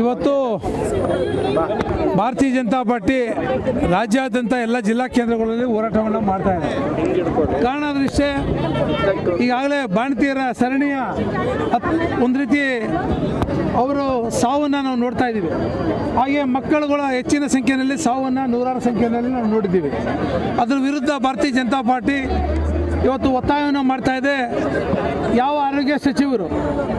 ಇವತ್ತು ಭಾರತೀಯ ಜನತಾ ಪಾರ್ಟಿ ರಾಜ್ಯಾದ್ಯಂತ ಎಲ್ಲ ಜಿಲ್ಲಾ ಕೇಂದ್ರಗಳಲ್ಲಿ ಹೋರಾಟವನ್ನು ಮಾಡ್ತಾ ಇದೆ. ಕಾರಣ ಅದೃಷ್ಟೇ ಈಗಾಗಲೇ ಬಾಣತಿಯರ ಸರಣಿಯ ಒಂದು ರೀತಿ ಅವರು ಸಾವನ್ನು ನಾವು ನೋಡ್ತಾ ಇದ್ದೀವಿ. ಹಾಗೆ ಮಕ್ಕಳುಗಳ ಹೆಚ್ಚಿನ ಸಂಖ್ಯೆಯಲ್ಲಿ ಸಾವನ್ನು ನೂರಾರು ಸಂಖ್ಯೆಯಲ್ಲಿ ನಾವು ನೋಡಿದ್ದೀವಿ. ಅದರ ವಿರುದ್ಧ ಭಾರತೀಯ ಜನತಾ ಪಾರ್ಟಿ ಇವತ್ತು ಒತ್ತಾಯವನ್ನು ಮಾಡ್ತಾ ಇದೆ ಯಾವ ಆರೋಗ್ಯ ಸಚಿವರು?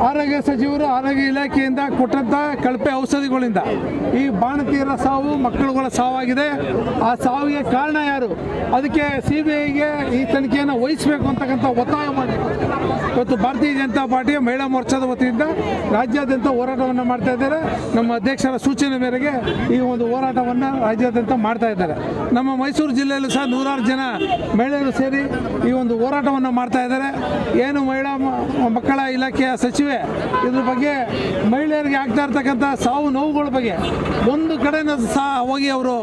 ಆರೋಗ್ಯ ಸಚಿವರು ಆರೋಗ್ಯ ಇಲಾಖೆಯಿಂದ ಕೊಟ್ಟಂಥ ಕಳಪೆ ಔಷಧಿಗಳಿಂದ. ಈ ಬಾಣತಿಯರ ಸಾವು ಮಕ್ಕಳುಗಳ ಸಾವಾಗಿದೆ. ಆ ಸಾವಿಗೆ ಕಾರಣ ಯಾರು? ಅದಕ್ಕೆ ಸಿ ಬಿ ಐಗೆ ಈ ತನಿಖೆಯನ್ನು ವಹಿಸಬೇಕು ಅಂತಕ್ಕಂಥ ಒತ್ತಾಯ ಮಾಡಿ ಇವತ್ತು ಭಾರತೀಯ ಜನತಾ ಪಾರ್ಟಿಯ ಮಹಿಳಾ ಮೋರ್ಚಾದ ವತಿಯಿಂದ ರಾಜ್ಯಾದ್ಯಂತ ಹೋರಾಟವನ್ನು ಮಾಡ್ತಾ ಇದ್ದಾರೆ. ನಮ್ಮ ಅಧ್ಯಕ್ಷರ ಸೂಚನೆ ಮೇರೆಗೆ ಈ ಒಂದು ಹೋರಾಟವನ್ನು ರಾಜ್ಯಾದ್ಯಂತ ಮಾಡ್ತಾ ಇದ್ದಾರೆ. ನಮ್ಮ ಮೈಸೂರು ಜಿಲ್ಲೆಯಲ್ಲೂ ಸಹ ನೂರಾರು ಜನ ಮಹಿಳೆಯರು ಸೇರಿ ಈ ಒಂದು ಹೋರಾಟವನ್ನು ಮಾಡ್ತಾ ಇದ್ದಾರೆ. ಏನು ಮಹಿಳಾ ಮಕ್ಕಳ ಇಲಾಖೆಯ ಸಚಿವೆ, ಇದ್ರ ಬಗ್ಗೆ ಮಹಿಳೆಯರಿಗೆ ಆಗ್ತಾ ಇರ್ತಕ್ಕಂಥ ಸಾವು ನೋವುಗಳ ಬಗ್ಗೆ ಒಂದು ಕಡೆನೂ ಸಹ ಹೋಗಿ ಅವರು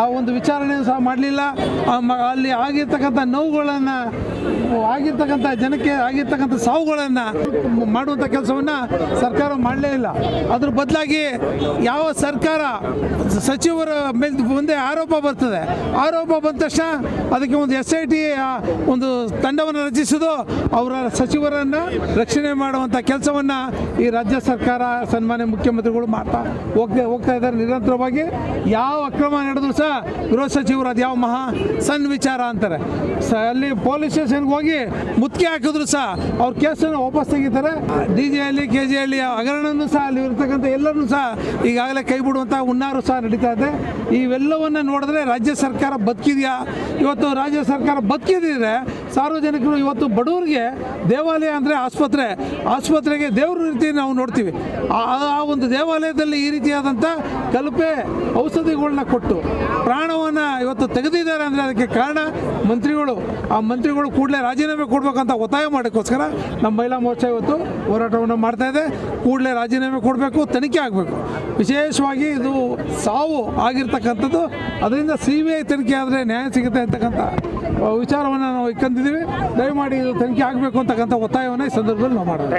ಆ ಒಂದು ವಿಚಾರಣೆಯನ್ನು ಸಹ ಮಾಡಲಿಲ್ಲ. ಅಲ್ಲಿ ಆಗಿರ್ತಕ್ಕಂಥ ನೋವುಗಳನ್ನು, ಆಗಿರ್ತಕ್ಕಂಥ ಜನಕ್ಕೆ ಆಗಿರ್ತಕ್ಕಂಥ ಸಾವುಗಳನ್ನು ಮಾಡುವಂಥ ಕೆಲಸವನ್ನು ಸರ್ಕಾರ ಮಾಡಲೇ ಇಲ್ಲ. ಅದ್ರ ಬದಲಾಗಿ ಯಾವ ಸರ್ಕಾರ ಸಚಿವರ ಮೇಲೆ ಮುಂದೆ ಆರೋಪ ಬರ್ತದೆ. ಆರೋಪ ಬಂದ ತಕ್ಷಣ ಅದಕ್ಕೆ ಒಂದು ಎಸ್ ಐ ಟಿ ಒಂದು ತಂಡವನ್ನು ರಚಿಸೋದು ಅವರ ಸಚಿವರನ್ನು ರಕ್ಷಣೆ ಮಾಡುವಂಥ ಕೆಲಸವನ್ನು ಈ ರಾಜ್ಯ ಸರ್ಕಾರ ಸನ್ಮಾನ್ಯ ಮುಖ್ಯಮಂತ್ರಿಗಳು ಮಾಡ್ತಾ ಹೋಗ್ತಾ ಹೋಗ್ತಾ ಇದ್ದಾರೆ. ನಿರಂತರವಾಗಿ ಯಾವ ಅಕ್ರಮ ನಡೆದ್ರು ಸಹ ಗೃಹ ಸಚಿವರು ಅದು ಯಾವ ಮಹಾ ಸಣ್ಣ ವಿಚಾರ ಅಂತಾರೆ. ಸ ಅಲ್ಲಿ ಪೊಲೀಸ್ ಸ್ಟೇಷನ್ಗೆ ಹೋಗಿ ಮುತ್ತಿಗೆ ಹಾಕಿದ್ರು ಸಹ ಅವ್ರ ಕೇಸನ್ನು ವಾಪಸ್ ತೆಗಿತಾರೆ. D J Halli, K G Halli ಹಗರಣನೂ ಸಹ ಅಲ್ಲಿ ಇರ್ತಕ್ಕಂಥ ಎಲ್ಲರೂ ಸಹ ಈಗಾಗಲೇ ಕೈ ಬಿಡುವಂಥ ಹುನ್ನಾರು ಸಹ ನಡೀತಾ ಇದೆ. ಇವೆಲ್ಲವನ್ನು ನೋಡಿದ್ರೆ ರಾಜ್ಯ ಸರ್ಕಾರ ಬದುಕಿದೆಯಾ? ಇವತ್ತು ರಾಜ್ಯ ಸರ್ಕಾರ ಬದುಕಿದ್ರೆ ಸಾರ್ವಜನಿಕರು ಇವತ್ತು ಬಡವರಿಗೆ ದೇವಾಲಯ ಅಂದರೆ ಆಸ್ಪತ್ರೆ. ಆಸ್ಪತ್ರೆಗೆ ದೇವ್ರ ರೀತಿ ನಾವು ನೋಡ್ತೀವಿ. ಆ ಒಂದು ದೇವಾಲಯದಲ್ಲಿ ಈ ರೀತಿಯಾದಂಥ ಕಲ್ಪೆ ಔಷಧಿಗಳನ್ನ ಕೊಟ್ಟು ಪ್ರಾಣವನ್ನು ಇವತ್ತು ತೆಗೆದಿದ್ದಾರೆ ಅಂದರೆ ಅದಕ್ಕೆ ಕಾರಣ ಮಂತ್ರಿಗಳು. ಆ ಮಂತ್ರಿಗಳು ಕೂಡಲೇ ರಾಜೀನಾಮೆ ಕೊಡಬೇಕಂತ ಒತ್ತಾಯ ಮಾಡೋಕ್ಕೋಸ್ಕರ ನಮ್ಮ ಮಹಿಳಾ ಮೋರ್ಚಾ ಇವತ್ತು ಹೋರಾಟವನ್ನು ಮಾಡ್ತಾ ಇದೆ. ಕೂಡಲೇ ರಾಜೀನಾಮೆ ಕೊಡಬೇಕು, ತನಿಖೆ ಆಗಬೇಕು. ವಿಶೇಷವಾಗಿ ಇದು ಸಾವು ಆಗಿರ್ತಕ್ಕಂಥದ್ದು. ಅದರಿಂದ ಸಿ ಬಿ ಐ ತನಿಖೆ ಆದರೆ ನ್ಯಾಯ ಸಿಗುತ್ತೆ ಅಂತಕ್ಕಂಥ ವಿಚಾರವನ್ನು ನಾವು ಇಕ್ಕಂತಿದ್ದೀವಿ ದಯಮಾಡಿ ಇದು ತನಿಖೆ ಆಗಬೇಕು ಅಂತಕ್ಕಂಥ ಒತ್ತಾಯವನ್ನು ಈ ಸಂದರ್ಭದಲ್ಲಿ ನಾವು ಮಾಡೋಣ